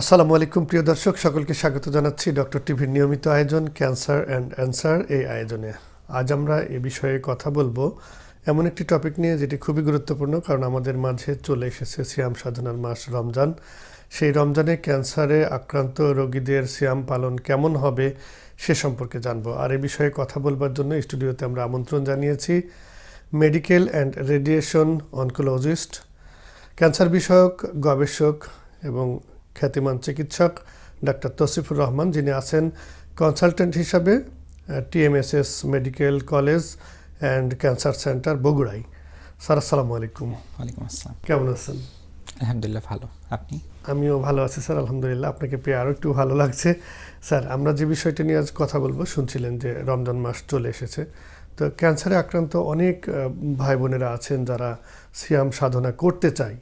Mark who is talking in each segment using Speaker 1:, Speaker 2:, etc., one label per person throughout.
Speaker 1: আসসালামু আলাইকুম, প্রিয় দর্শক, সকলকে স্বাগত জানাচ্ছি ডক্টর টিভির নিয়মিত আয়োজন, ক্যান্সার অ্যান্ড অ্যান্সার এই আয়োজনে। আজ আমরা এ বিষয়ে কথা বলব। এমন একটি টপিক নিয়ে যেটি খুবই গুরুত্বপূর্ণ, কারণ আমাদের মাঝে চলে এসেছে সিয়াম সাধনার মাস রমজান। সেই রমজানে ক্যান্সারে আক্রান্ত রোগীদের সিয়াম পালন কেমন হবে সে সম্পর্কে জানব। আর এ বিষয়ে কথা বলবার জন্য স্টুডিওতে আমরা আমন্ত্রণ জানিয়েছি medical and radiation oncologist, cancer বিষয়ক গবেষক এবং খ্যাতিমান চিকিৎসক ডাক্তার তসিফুর রহমান যিনি আছেন কনসালটেন্ট হিসাবে TMSS medical college and cancer centre বগুড়াই। Sir আসসালামু আলাইকুম।
Speaker 2: ওয়ালাইকুম আসসালাম।
Speaker 1: কেমন আছেন?
Speaker 2: আলহামদুলিল্লাহ ভালো। আপনি?
Speaker 1: আমিও ভালো আছি স্যার আলহামদুলিল্লাহ। আপনাকে পেয়ে আরও একটু ভালো লাগছে। স্যার আমরা যে বিষয়টা নিয়ে আজ কথা বলব শুনছিলেন যে রমজান মাস চলে এসেছে। তো ক্যান্সারে আক্রান্ত অনেক ভাই বোনেরা আছেন যারা সিয়াম সাধনা করতে চায়।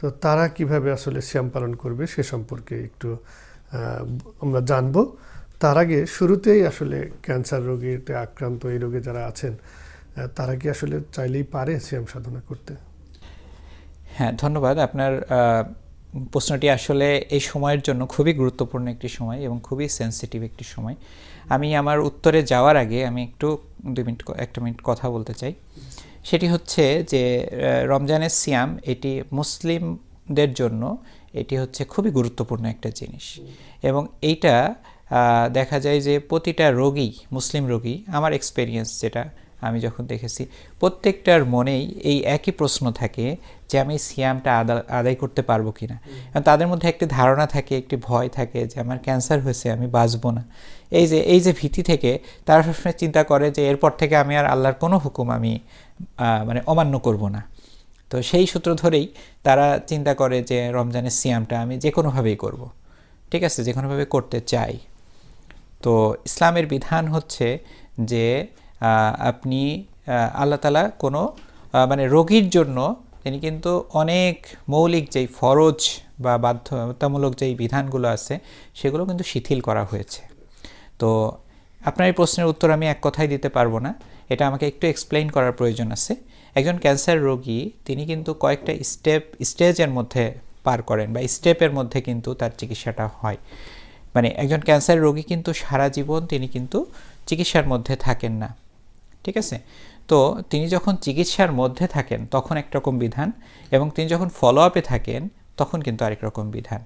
Speaker 1: তো তারা কীভাবে আসলে সিয়াম পালন করবে সে সম্পর্কে একটু আমরা জানব। তার আগে শুরুতেই আসলে ক্যান্সার রোগীতে আক্রান্ত এই রোগে যারা আছেন তারা কি আসলে চাইলেই পারে সিয়াম সাধনা করতে?
Speaker 2: হ্যাঁ ধন্যবাদ। আপনার প্রশ্নটি আসলে এই সময়ের জন্য খুবই গুরুত্বপূর্ণ একটি সময় এবং খুবই সেন্সিটিভ একটি সময়। আমি আমার উত্তরে যাওয়ার আগে আমি একটু দুই মিনিট, একটা মিনিট কথা বলতে চাই। সেটি হচ্ছে যে রমজানের সিয়াম এটি মুসলিমদের জন্য এটি হচ্ছে খুবই গুরুত্বপূর্ণ একটা জিনিস। এবং এইটা দেখা যায় যে প্রতিটা রোগী মুসলিম রোগী আমার এক্সপেরিয়েন্স যেটা আমি যখন দেখেছি প্রত্যেকটার মনেই এই একই প্রশ্ন থাকে যে আমি সিয়ামটা আদা- আদায় করতে পারব কিনা। কারণ তাদের মধ্যে একটি ধারণা থাকে একটি ভয় থাকে যে আমার ক্যান্সার হয়েছে আমি বাঁচবো না। এই যে এই যে ভীতি থেকে তারা সবসময় চিন্তা করে যে এরপর থেকে আমি আর আল্লাহর কোনো হুকুম আমি মানে অমান্য করব না। তো সেই সূত্র ধরেই তারা চিন্তা করে যে রমজানের সিয়ামটা আমি যে কোনোভাবেই করব। ঠিক আছে? যে কোনোভাবে করতে চাই। তো ইসলামের বিধান হচ্ছে যে আপনি আল্লাহ তালা কোনো মানে রোগীর জন্য তিনি কিন্তু অনেক মৌলিক যেই ফরজ বা বাধ্যতামূলক যেই বিধানগুলো আছে সেগুলো কিন্তু শিথিল করা হয়েছে। তো আপনার এই প্রশ্নের উত্তর আমি এক কথাই দিতে পারব না। এটা আমাকে একটু এক্সপ্লেইন করার প্রয়োজন আছে। একজন ক্যান্সার রোগী, তিনি কিন্তু কয়েকটা স্টেপ স্টেজের মধ্যে পার করেন বা স্টেপের মধ্যে কিন্তু তার চিকিৎসাটা হয়। মানে একজন ক্যান্সার রোগী কিন্তু সারা জীবন তিনি কিন্তু চিকিৎসার মধ্যে থাকেন না। ঠিক আছে? তো তিনি যখন চিকিৎসার মধ্যে থাকেন, তখন একরকম বিধান এবং তিনি যখন ফলো আপে থাকেন, তখন কিন্তু আরেক রকম বিধান।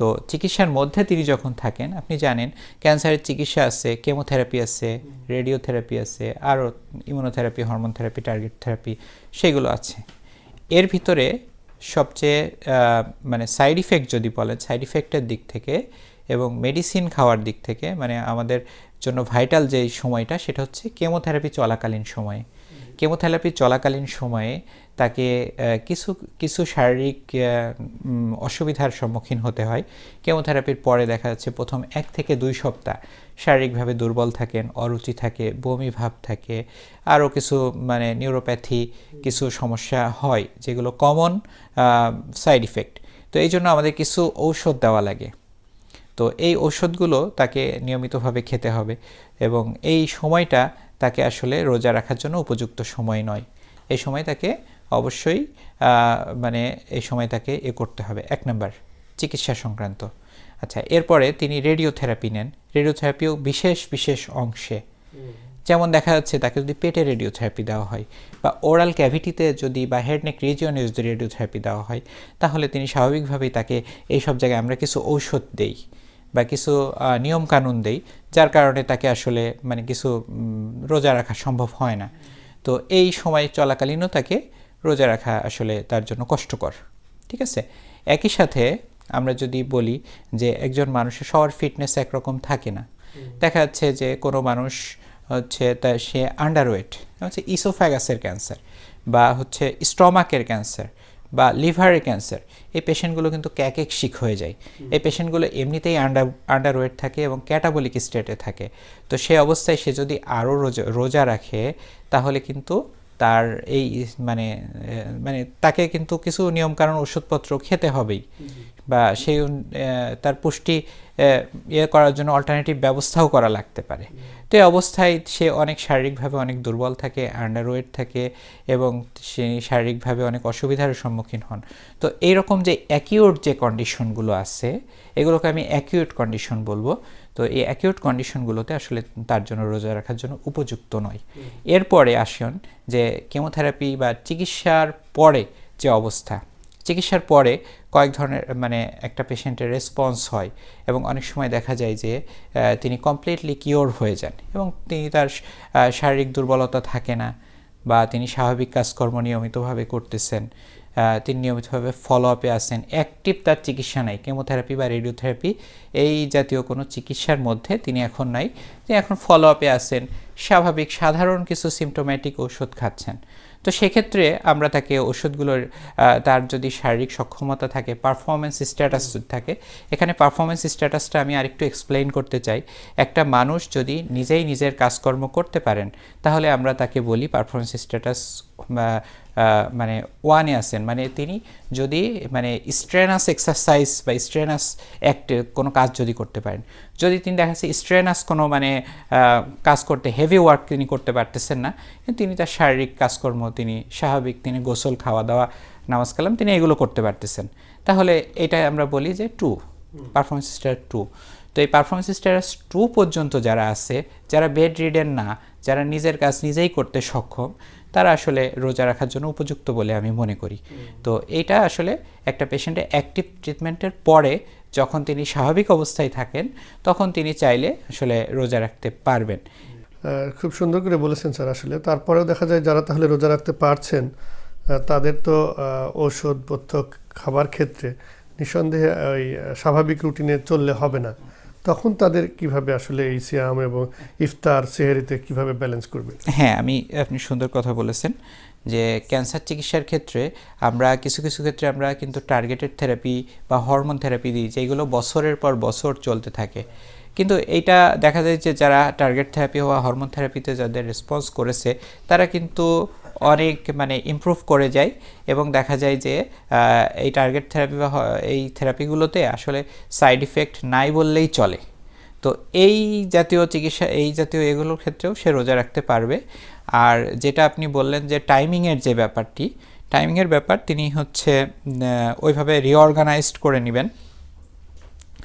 Speaker 2: তো চিকিৎসার মধ্যে তিনি যখন থাকেন, আপনি জানেন ক্যান্সারের চিকিৎসা আছে, কেমোথেরাপি আছে, রেডিওথেরাপি আছে, আরও immunotherapy hormone therapy target therapy সেগুলো আছে। এর ভিতরে সবচেয়ে মানে সাইড ইফেক্ট যদি বলেন, সাইড ইফেক্টের দিক থেকে এবং মেডিসিন খাওয়ার দিক থেকে মানে আমাদের জন্য ভাইটাল যে সময়টা সেটা হচ্ছে কেমোথেরাপি চলাকালীন সময়ে। কেমোথেরাপি চলাকালীন সময়ে তাকে কিছু কিছু শারীরিক অসুবিধার সম্মুখীন হতে হয়। কেমোথেরাপির পরে দেখা যাচ্ছে প্রথম এক থেকে দুই সপ্তাহ শারীরিকভাবে দুর্বল থাকেন, অরুচি থাকে, বমি ভাব থাকে, আরও কিছু মানে নিউরোপ্যাথি কিছু সমস্যা হয়, যেগুলো কমন সাইড ইফেক্ট তো এই জন্য আমাদের কিছু ঔষধ দেওয়া লাগে। তো এই ঔষধগুলো তাকে নিয়মিতভাবে খেতে হবে এবং এই সময়টা তাকে আসলে রোজা রাখার জন্য উপযুক্ত সময় নয়। এই সময় তাকে অবশ্যই মানে এই সময় তাকে এ করতে হবে। এক নম্বর চিকিৎসা সংক্রান্ত। আচ্ছা এরপরে তিনি রেডিওথেরাপি নেন। রেডিওথেরাপিও বিশেষ বিশেষ অংশে। যেমন দেখা যাচ্ছে তাকে যদি পেটে রেডিওথেরাপি দেওয়া হয় বা ওরাল ক্যাভিটিতে যদি বা হেড নেক রিজিয়নে যদি রেডিওথেরাপি দেওয়া হয় তাহলে তিনি স্বাভাবিকভাবেই তাকে এই সব জায়গায় আমরা কিছু ঔষধ দেই। বা কিছু আহ, নিয়মকানুন দেই যার কারণে তাকে আসলে মানে কিছু রোজা রাখা সম্ভব হয় না। তো এই সময় চলাকালীনও তাকে রোজা রাখা আসলে তার জন্য কষ্টকর। ঠিক আছে? একই সাথে আমরা যদি বলি যে একজন মানুষের সবার ফিটনেস একরকম থাকে না। দেখা যাচ্ছে যে কোনো মানুষ হচ্ছে তা সে আন্ডারওয়েট হচ্ছে ইসোফ্যাগাসের ক্যান্সার বা হচ্ছে স্টমাকের ক্যান্সার বা লিভারের ক্যান্সার এই পেশেন্টগুলো কিন্তু ক্যাক এক শিক হয়ে যায়। এই পেশেন্টগুলো এমনিতেই আন্ডার আন্ডারওয়েট থাকে এবং ক্যাটাবলিক স্টেটে থাকে। তো সেই অবস্থায় সে যদি আরও রোজা রোজা রাখে তাহলে কিন্তু তার এই মানে মানে তাকে কিন্তু কিছু নিয়মকানুন ওষুধপত্র খেতে হবেই। বা সেই তার পুষ্টি ইয়ে করার জন্য অল্টারনেটিভ ব্যবস্থাও করা লাগতে পারে। তো এই অবস্থায় সে অনেক শারীরিকভাবে অনেক দুর্বল থাকে আন্ডারওয়েট থাকে এবং সে শারীরিকভাবে অনেক অসুবিধার সম্মুখীন হন। তো এইরকম যে অ্যাকিউট যে কন্ডিশনগুলো আছে এগুলোকে আমি অ্যাকিউট কন্ডিশন বলব। তো এই অ্যাকিউট কন্ডিশনগুলোতে আসলে তার জন্য রোজা রাখার জন্য উপযুক্ত নয়। এরপরে আসুন যে কেমোথেরাপি বা চিকিৎসার পরে যে অবস্থা চিকিৎসার পরে কয়েক ধরনের মানে একটা পেশেন্টের রেসপন্স হয় এবং অনেক সময় দেখা যায় যে তিনি কমপ্লিটলি কিওর হয়ে যান এবং তিনি তার শারীরিক দুর্বলতা থাকে না বা তিনি স্বাভাবিক কাজকর্ম নিয়মিতভাবে করতেছেন তিনি নিয়মিতভাবে ফলো আপে আসেন অ্যাক্টিভ তার চিকিৎসা নাই কেমোথেরাপি বা রেডিওথেরাপি এই জাতীয় কোনো চিকিৎসার মধ্যে তিনি এখন নাই। তিনি এখন ফলো আপে আসেন স্বাভাবিক সাধারণ কিছু সিমটোম্যাটিক ওষুধ খাচ্ছেন। তো সেক্ষেত্রে আমরা তাকে ওষুধগুলোর তার যদি শারীরিক সক্ষমতা থাকে পারফরমেন্স স্ট্যাটাস থাকে এখানে পারফরমেন্স স্ট্যাটাসটা আমি আরেকটু এক্সপ্লেইন করতে চাই। একটা মানুষ যদি নিজেই নিজের কাজকর্ম করতে পারেন তাহলে আমরা তাকে বলি পারফরমেন্স স্ট্যাটাস মানে ওয়ানে আসেন মানে তিনি যদি মানে স্ট্রেনাস এক্সারসাইজ বা স্ট্রেনাস অ্যাক্ট কোনো কাজ যদি করতে পারেন। যদি তিনি দেখা যাচ্ছে স্ট্রেনাস কোনো মানে কাজ করতে হেভি ওয়ার্ক তিনি করতে পারতেছেন না তিনি তার শারীরিক কাজকর্ম, তিনি স্বাভাবিক, তিনি গোসল খাওয়া দাওয়া নামাজ কালাম, তিনি এগুলো করতে পারতেছেন। তাহলে এটা আমরা বলি যে টু পারফরমেন্স স্টার টু তো এই পারফরমেন্স স্ট্যাটাস টু পর্যন্ত যারা আছে, যারা বেড রিডেন না, যারা নিজের কাজ নিজেই করতে সক্ষম তারা আসলে রোজা রাখার জন্য উপযুক্ত বলে আমি মনে করি। তো এইটা আসলে একটা পেশেন্টের অ্যাক্টিভ ট্রিটমেন্টের পরে যখন তিনি স্বাভাবিক অবস্থায় থাকেন তখন তিনি চাইলে আসলে রোজা রাখতে পারবেন।
Speaker 1: খুব সুন্দর করে বলেছেন স্যার আসলে। তারপরেও দেখা যায় যারা তাহলে রোজা রাখতে পারছেন তাদের তো আহ, ওষুধপত্র খাবার ক্ষেত্রে নিঃসন্দেহে ওই স্বাভাবিক রুটিনে চললে হবে না। তখন তাদের কীভাবে আসলে এই সিয়াম এবং ইফতার সেহেরিতে কীভাবে ব্যালেন্স করবে?
Speaker 2: হ্যাঁ আমি, আপনি সুন্দর কথা বলেছেন যে ক্যান্সার চিকিৎসার ক্ষেত্রে আমরা কিছু কিছু ক্ষেত্রে আমরা কিন্তু টার্গেটেড থেরাপি বা হরমোন থেরাপি দিই, যেগুলো বছরের পর বছর চলতে থাকে। কিন্তু এইটা দেখা যায় যে যারা টার্গেট থেরাপি হওয়া হরমোন থেরাপিতে যাদের রেসপন্স করেছে, তারা কিন্তু অনেক মানে ইমপ্রুভ করে যায় এবং দেখা যায় যে এই টার্গেট থেরাপি বা এই থেরাপিগুলোতে আসলে সাইড ইফেক্ট নাই বললেই চলে। তো এই জাতীয় চিকিৎসা, এই জাতীয় এগুলোর ক্ষেত্রেও সে রোজা রাখতে পারবে। আর যেটা আপনি বললেন যে টাইমিংয়ের যে ব্যাপারটি টাইমিংয়ের ব্যাপার তিনি হচ্ছে ওইভাবে রিঅর্গানাইজড করে নেবেন।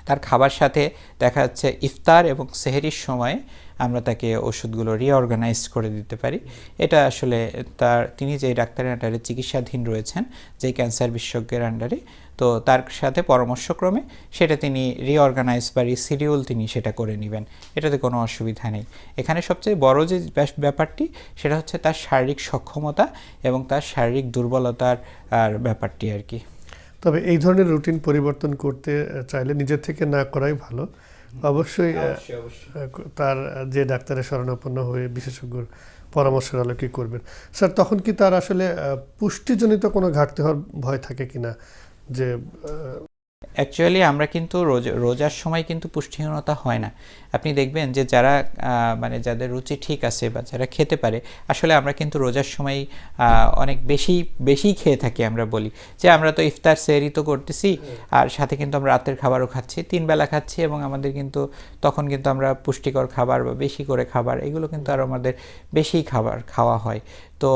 Speaker 2: তার খাবার সাথে দেখা যাচ্ছে ইফতার এবং সেহেরির সময় আমরা তাকে ওষুধগুলো রিঅর্গানাইজ করে দিতে পারি। এটা আসলে তার, তিনি যে ডাক্তারের আন্ডারে চিকিৎসাধীন রয়েছেন যেই ক্যান্সার বিশেষজ্ঞের আন্ডারে তো তার সাথে পরামর্শক্রমে সেটা তিনি রিঅর্গানাইজ বা রিসিডিউল তিনি সেটা করে নেবেন। এটাতে কোনো অসুবিধা নেই। এখানে সবচেয়ে বড় যে ব্যাপারটি, সেটা হচ্ছে তার শারীরিক সক্ষমতা এবং তার শারীরিক দুর্বলতার, আর ব্যাপারটি আর কি।
Speaker 1: তবে এই ধরনের রুটিন পরিবর্তন করতে চাইলে নিজের থেকে না করাই ভালো। অবশ্যই তার যে ডাক্তারের শরণাপন্ন হয়ে বিশেষজ্ঞর পরামর্শের আলোকে করবেন। স্যার তখন কি তার আসলে পুষ্টিজনিত কোনো ঘাটতি হওয়ার ভয় থাকে কিনা? যে
Speaker 2: অ্যাকচুয়ালি আমরা কিন্তু রোজা, রোজার সময় কিন্তু পুষ্টিহীনতা হয় না। আপনি দেখবেন যে যারা মানে যাদের রুচি ঠিক আছে বা যারা খেতে পারে, আসলে আমরা কিন্তু রোজার সময় অনেক বেশি বেশি খেয়ে থাকি আমরা বলি। যে আমরা তো ইফতার সেরি তো করতেছি, আর সাথে কিন্তু আমরা রাতের খাবারও খাচ্ছি, তিন বেলা খাচ্ছি এবং আমাদের কিন্তু, তখন কিন্তু আমরা পুষ্টিকর খাবার বা বেশি করে খাবার, এগুলো কিন্তু আর আমাদের বেশি খাবার খাওয়া হয়। তো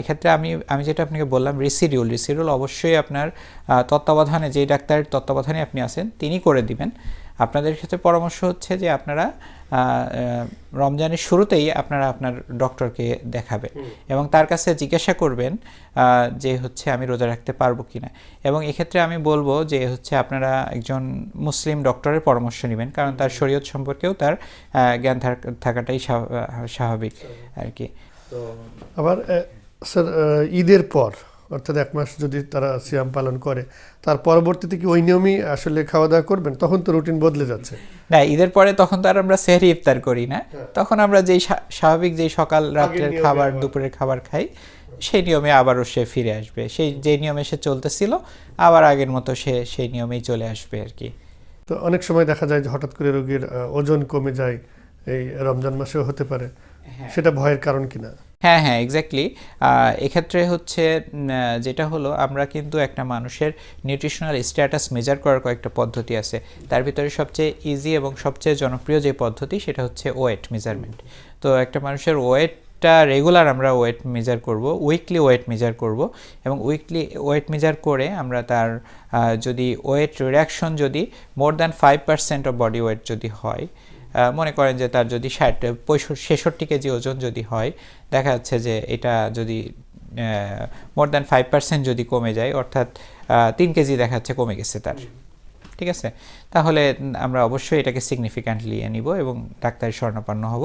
Speaker 2: এক্ষেত্রে আমি আমি যেটা আপনাকে বললাম রিসিডিউল রিসিডিউল অবশ্যই আপনার তত্ত্বাবধানে যেই ডাক্তারের তত্ত্বাবধানে আপনি আছেন তিনি করে দিবেন। আপনাদের ক্ষেত্রে পরামর্শ হচ্ছে যে আপনারা রমজানের শুরুতেই আপনারা আপনার ডক্টরকে দেখাবেন এবং তার কাছে জিজ্ঞাসা করবেন যে হচ্ছে আমি রোজা রাখতে পারব কিনা। এবং এক্ষেত্রে আমি বলব যে হচ্ছে আপনারা একজন মুসলিম ডক্টরের পরামর্শ নেবেন কারণ তার শরীয়ত সম্পর্কেও তার জ্ঞান থাকাটাই স্বাভাবিক। আর কি।
Speaker 1: আবার স্যার ঈদের পর অর্থাৎ এক মাস যদি তারা সিয়াম পালন করে তার পরবর্তীতে কি ওই নিয়মই আসলে খাওয়া দাওয়া করবেন? তখন তো রুটিন বদলে যাচ্ছে।
Speaker 2: না ঈদের পরে তখন তো আর আমরা সেহরি ইফতার করি না। তখন আমরা যেই স্বাভাবিক যেই সকাল রাত্রের খাবার দুপুরের খাবার খাই সেই নিয়মে আবারও সে ফিরে আসবে। সেই যে নিয়মে সে চলতেছিল আবার আগের মতো সে সেই নিয়মেই চলে আসবে আর কি।
Speaker 1: তো অনেক সময় দেখা যায় যে হঠাৎ করে রোগীর ওজন কমে যায়। এই রমজান মাসেও হতে পারে। সেটা ভয়ের কারণ কিনা?
Speaker 2: হ্যাঁ হ্যাঁ এক্স্যাক্টলি এক্ষেত্রে হচ্ছে যেটা হলো আমরা কিন্তু একটা মানুষের নিউট্রিশনাল স্ট্যাটাস মেজার করার কয়েকটা পদ্ধতি আছে। তার ভিতরে সবচেয়ে ইজি এবং সবচেয়ে জনপ্রিয় যে পদ্ধতি সেটা হচ্ছে ওয়েট মেজারমেন্ট তো একটা মানুষের ওয়েটটা রেগুলার আমরা ওয়েট মেজার করব উইকলি ওয়েট মেজার করব এবং উইকলি ওয়েট মেজার করে আমরা তার যদি ওয়েট রিডাকশন যদি more than five percent of body weight যদি হয় মনে করেন যে তার যদি ষাট ছেষট্টি কেজি ওজন যদি হয়, দেখা যাচ্ছে যে এটা যদি মোর দ্যান ফাইভ পার্সেন্ট যদি কমে যায়, অর্থাৎ তিন কেজি দেখা যাচ্ছে কমে গেছে তার। ঠিক আছে? তাহলে আমরা অবশ্যই এটাকে সিগনিফিক্যান্টলি নিব এবং ডাক্তারি স্বর্ণাপন্ন হব।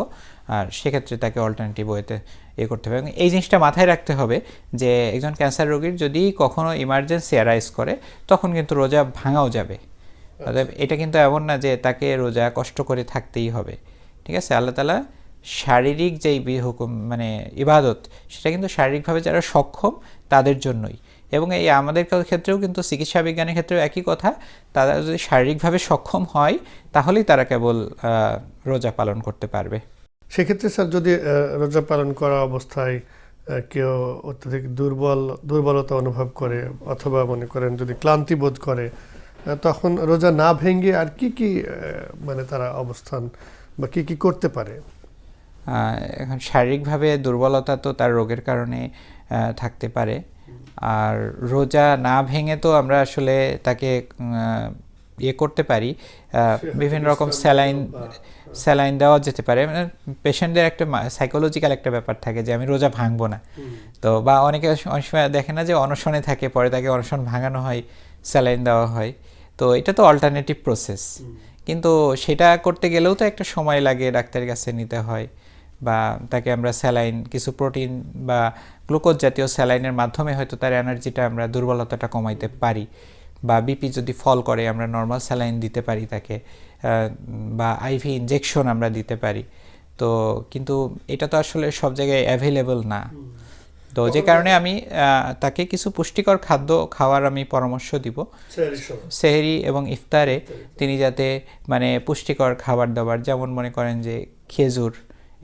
Speaker 2: আর সেক্ষেত্রে তাকে অল্টারনেটিভ ওয়েতে এ করতে হবে। এবং এই জিনিসটা মাথায় রাখতে হবে যে একজন ক্যান্সার রোগীর যদি কখনো ইমার্জেন্সি অ্যারাইজ করে, তখন কিন্তু রোজা ভাঙাও যাবে। অতএব এটা কিন্তু এমন না যে তাকে রোজা কষ্ট করে থাকতেই হবে। ঠিক আছে? আল্লাহ তালা শারীরিক যেই হুকুম মানে ইবাদত, সেটা কিন্তু শারীরিকভাবে যারা সক্ষম, তাদের জন্যই। এবং এই আমাদের ক্ষেত্রেও কিন্তু চিকিৎসা বিজ্ঞানের ক্ষেত্রেও একই কথা, তারা যদি শারীরিকভাবে সক্ষম হয়, তাহলেই তারা কেবল রোজা পালন করতে পারবে।
Speaker 1: সেক্ষেত্রে স্যার, যদি রোজা পালন করা অবস্থায় কেউ অত্যধিক দুর্বল, দুর্বলতা অনুভব করে, অথবা মনে করেন যদি ক্লান্তি বোধ করে তখন রোজা না ভেঙে আর কি কি মানে তারা অবস্থান বা কি কি করতে পারে?
Speaker 2: এখন শারীরিকভাবে দুর্বলতা তো তার রোগের কারণে থাকতে পারে। আর রোজা না ভেঙে তো আমরা আসলে তাকে ইয়ে করতে পারি। বিভিন্ন রকম স্যালাইন স্যালাইন দেওয়া যেতে পারে। মানে পেশেন্টদের একটা সাইকোলজিক্যাল একটা ব্যাপার থাকে যে আমি রোজা ভাঙবো না। তো বা অনেকে অনেক সময় দেখে না যে অনশনে থাকে পরে তাকে অনশন ভাঙানো হয় স্যালাইন দেওয়া হয়। তো এটা তো অল্টারনেটিভ প্রসেস কিন্তু সেটা করতে গেলেও তো একটা সময় লাগে ডাক্তারের কাছে নিতে হয় বা তাকে আমরা স্যালাইন কিছু প্রোটিন বা গ্লুকোজ জাতীয় স্যালাইনের মাধ্যমে হয়তো তার এনার্জিটা আমরা দুর্বলতাটা কমাইতে পারি বা বিপি যদি ফল করে আমরা নর্মাল স্যালাইন দিতে পারি তাকে বা আইভি ইনজেকশন আমরা দিতে পারি। তো কিন্তু এটা তো আসলে সব জায়গায় অ্যাভেলেবল না। তো যে কারণে আমি তাকে কিছু পুষ্টিকর খাদ্য খাওয়ার আমি পরামর্শ দিব। সেহেরি এবং ইফতারে তিনি যাতে মানে পুষ্টিকর খাবার দাবার যেমন মনে করেন যে খেজুর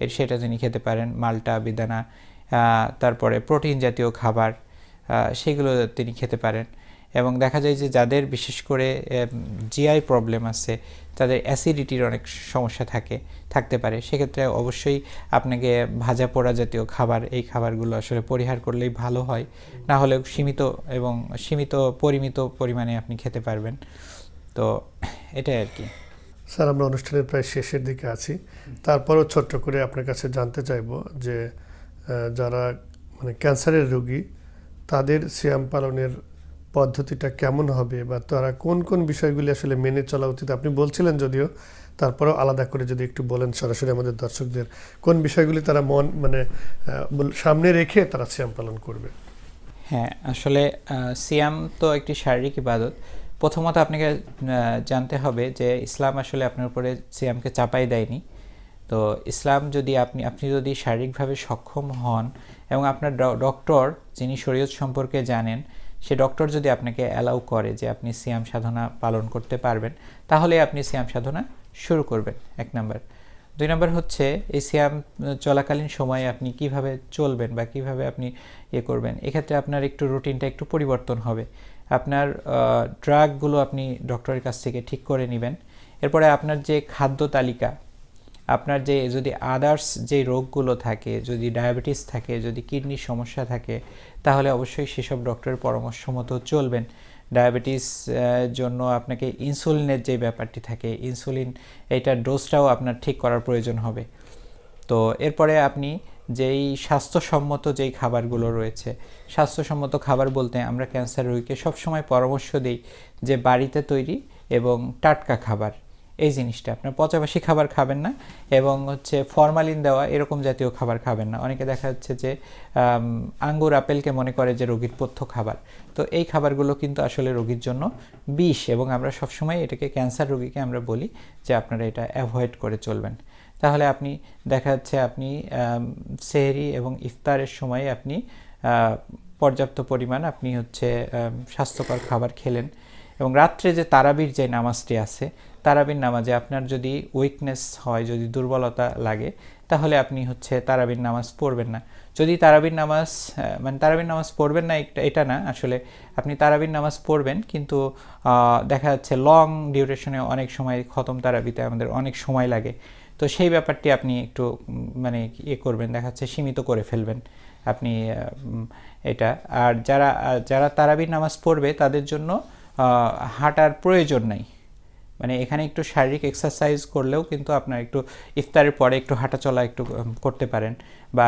Speaker 2: এর সেটা তিনি খেতে পারেন মালটা বিদানা তারপরে প্রোটিন জাতীয় খাবার সেগুলো তিনি খেতে পারেন। এবং দেখা যায় যে যাদের বিশেষ করে জিআই প্রবলেম আছে, তাদের অ্যাসিডিটির অনেক সমস্যা থাকে, থাকতে পারে। সেক্ষেত্রে অবশ্যই আপনাকে ভাজা পোড়া জাতীয় খাবার, এই খাবারগুলো আসলে পরিহার করলেই ভালো হয়। না হলে সীমিত এবং সীমিত পরিমিত পরিমাণে আপনি খেতে পারবেন। তো এটাই আর কি।
Speaker 1: স্যার, আমরা অনুষ্ঠানের প্রায় শেষের দিকে আছি। তারপরও ছোট্ট করে আপনার কাছে জানতে চাইব যে যারা মানে ক্যান্সারের রোগী, তাদের সিয়াম পালনের পদ্ধতিটা কেমন হবে বা তারা কোন কোন বিষয়গুলি আসলে মেনে চলা উচিত? আপনি বলছিলেন যদিও, তারপরেও আলাদা করে যদি একটু বলেন সরাসরি আমাদের দর্শকদের, কোন বিষয়গুলি তারা মন মানে সামনে রেখে তারা সিয়াম পালন করবে?
Speaker 2: হ্যাঁ আসলে সিয়াম তো একটি শারীরিক ইবাদত। প্রথমত আপনাকে জানতে হবে যে ইসলাম আসলে আপনার উপরে সিয়ামকে চাপাই দেয়নি। তো ইসলাম যদি আপনি আপনি যদি শারীরিকভাবে সক্ষম হন এবং আপনার ডক্টর যিনি শরীয়ত সম্পর্কে জানেন সে ডক্টর যদি আপনাকে অ্যালাউ করে যে আপনি সিয়াম সাধনা পালন করতে পারবেন তাহলে আপনি সিয়াম সাধনা শুরু করবেন, এক নাম্বার। দুই নম্বর হচ্ছে, এই সিয়াম চলাকালীন সময়ে আপনি কীভাবে চলবেন বা কীভাবে আপনি ইয়ে করবেন, এক্ষেত্রে আপনার একটু রুটিনটা একটু পরিবর্তন হবে। আপনার ড্রাগগুলো আপনি ডক্টরের কাছ থেকে ঠিক করে নেবেন। এরপরে আপনার যে খাদ্য তালিকা আপনার যে, যদি আদার্স যে রোগগুলো থাকে, যদি ডায়াবেটিস থাকে, যদি কিডনির সমস্যা থাকে, তাহলে অবশ্যই সেসব ডক্টরের পরামর্শ মতো চলবেন। ডায়াবেটিস জন্য আপনাকে ইনসুলিনের যে ব্যাপারটি থাকে ইনসুলিন এইটার ডোজটাও আপনার ঠিক করার প্রয়োজন হবে। তো এরপরে আপনি যেই স্বাস্থ্যসম্মত যেই খাবারগুলো রয়েছে, স্বাস্থ্যসম্মত খাবার বলতে আমরা ক্যান্সার রোগীকে সবসময় পরামর্শ দিই যে বাড়িতে তৈরি এবং টাটকা খাবার। এই জিনিসটা। আপনার পচাবাসি খাবার খাবেন না এবং হচ্ছে ফরমালিন দেওয়া, এরকম জাতীয় খাবার খাবেন না। অনেকে দেখা যাচ্ছে যে আঙ্গুর, আপেলকে মনে করে যে রোগীর পথ্য খাবার। তো এই খাবারগুলো কিন্তু আসলে রোগীর জন্য বিষ এবং আমরা সবসময় এটাকে ক্যান্সার রোগীকে আমরা বলি যে আপনারা এটা অ্যাভয়েড করে চলবেন। তাহলে আপনি, দেখা যাচ্ছে আপনি সেহরি এবং ইফতারের সময় আপনি পর্যাপ্ত পরিমাণ আপনি হচ্ছে স্বাস্থ্যকর খাবার খেলেন এবং রাত্রে যে তারাবির যে নামাজটি আছে তারাবির নামাজে আপনার যদি উইকনেস হয়, যদি দুর্বলতা লাগে, তাহলে আপনি হচ্ছে তারাবির নামাজ পড়বেন না। যদি তারাবির নামাজ মানে তারাবির নামাজ পড়বেন না এটা না, আসলে আপনি তারাবির নামাজ পড়বেন, কিন্তু দেখা যাচ্ছে লং ডিউরেশনে অনেক সময় খতম তারাবিতে আমাদের অনেক সময় লাগে। তো সেই ব্যাপারটি আপনি একটু মানে ইয়ে করবেন, দেখা যাচ্ছে সীমিত করে ফেলবেন আপনি এটা। আর যারা যারা তারাবির নামাজ পড়বে, তাদের জন্য হাঁটার প্রয়োজন নাই। মানে এখানে একটু শারীরিক এক্সারসাইজ করলেও কিন্তু আপনার একটু ইফতারের পরে একটু হাঁটাচলা একটু করতে পারেন। বা